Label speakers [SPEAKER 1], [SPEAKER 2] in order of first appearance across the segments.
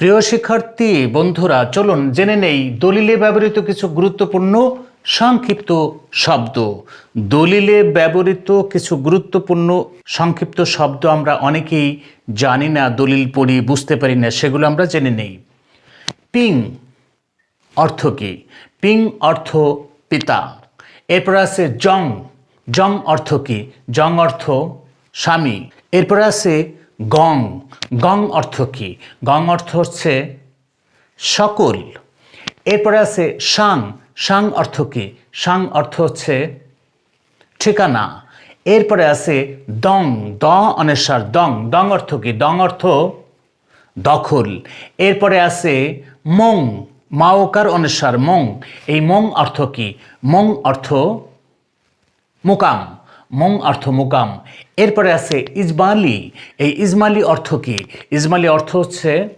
[SPEAKER 1] প্রিয় শিক্ষার্থী, বন্ধুরা, চলুন জেনে নেই দলিলে ব্যবহৃত কিছু গুরুত্বপূর্ণ সংক্ষিপ্ত শব্দ। দলিলে ব্যবহৃত কিছু গুরুত্বপূর্ণ সংক্ষিপ্ত শব্দ আমরা অনেকেই জানি না, দলিল পড়ি, বুঝতে পারি না, সেগুলো আমরা জেনে নেই। পিং অর্থ কি? পিং অর্থ পিতা। এরপর আছে জং। জং অর্থ কি? জং অর্থ স্বামী। এরপর আছে গং। গং অর্থ কি? গং অর্থ হচ্ছে সকল। এরপরে আছে সাং। সাং অর্থ কি? সাং অর্থ হচ্ছে ঠিকানা। এরপরে আছে দং। দ অনেশ্বর দং। দং অর্থ কি? দং অর্থ দখল। এরপরে আছে মং। মাওকার অনুসার মং। এই মং অর্থ কি? মং অর্থ মুকাম। মং অর্থ মুকাম। এরপরে আছে ইজমালি। এই ইজমালি অর্থ কি? ইজমালি অর্থ হচ্ছে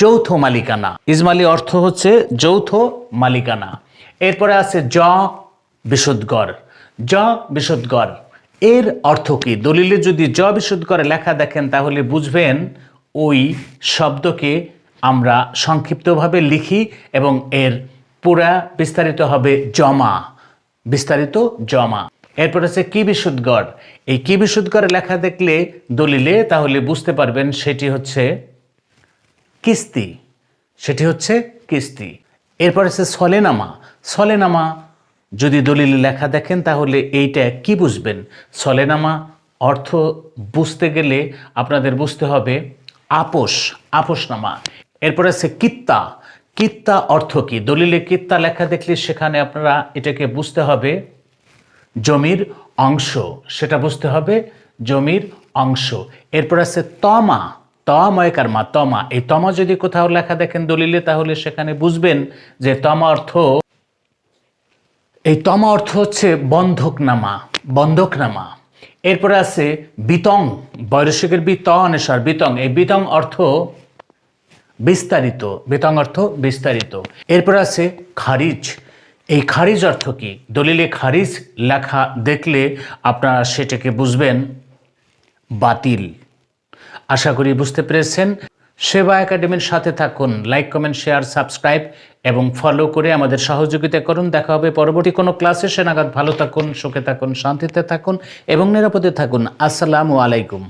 [SPEAKER 1] যৌথ মালিকানা। ইজমালি অর্থ হচ্ছে যৌথ মালিকানা। এরপরে আছে জ বিশুদ্ধগড় জ বিশুদ্ধগড় এর অর্থ কি? দলিলে যদি জ বিশুদ্ধগড়ে লেখা দেখেন, তাহলে বুঝবেন ওই শব্দকে আমরা সংক্ষিপ্তভাবে লিখি এবং এর পুরা বিস্তারিত হবে জমা। বিস্তারিত জমা। এরপর আছে কি বিশুদ্ধগড়। এই কি বিশুদ্ধগড়ে লেখা দেখলে দলিলে তাহলে বুঝতে পারবেন সেটি হচ্ছে কিস্তি। সেটি হচ্ছে কিস্তি। এরপর আছে সলেনামা। সলেনামা যদি দলিলে লেখা দেখেন তাহলে এইটা কি বুঝবেন? সলেনামা অর্থ বুঝতে গেলে আপনাদের বুঝতে হবে আপোষ, আপোষনামা। এরপর আছে কিত্তা। কিত্তা অর্থ কি? দলিলে কিত্তা লেখা দেখলে সেখানে আপনারা এটাকে বুঝতে হবে জমির অংশ, সেটা বুঝতে হবে, জমির অংশ। এরপর আছে তমা তময়কার মা তমা। এই তমা যদি কোথাও লেখা দেখেন দলিলে, তাহলে সেখানে বুঝবেন যে তমা অর্থ, এই তমা অর্থ হচ্ছে বন্ধকনামা বন্ধকনামা। এরপরে আছে বিতং, বৈরসিকের বিত অনুসার বিতং। এই বিতং অর্থ বিস্তারিত বেতন অর্থ বিস্তারিত। এরপর আছে খারিজ এই খারিজ অর্থ কি? দলিলে খারিজ লেখা দেখলে আপনারা সেটাকে বুঝবেন বাতিল। আশা করি বুঝতে পেরেছেন। সেবা একাডেমির সাথে থাকুন। লাইক, কমেন্ট, শেয়ার, সাবস্ক্রাইব এবং ফলো করে আমাদের সহযোগিতা করুন। দেখা হবে পরবর্তী কোনো ক্লাসে। সে নাগাদ ভালো থাকুন, সুখে থাকুন, শান্তিতে থাকুন এবং নিরাপদে থাকুন। আসসালামু আলাইকুম।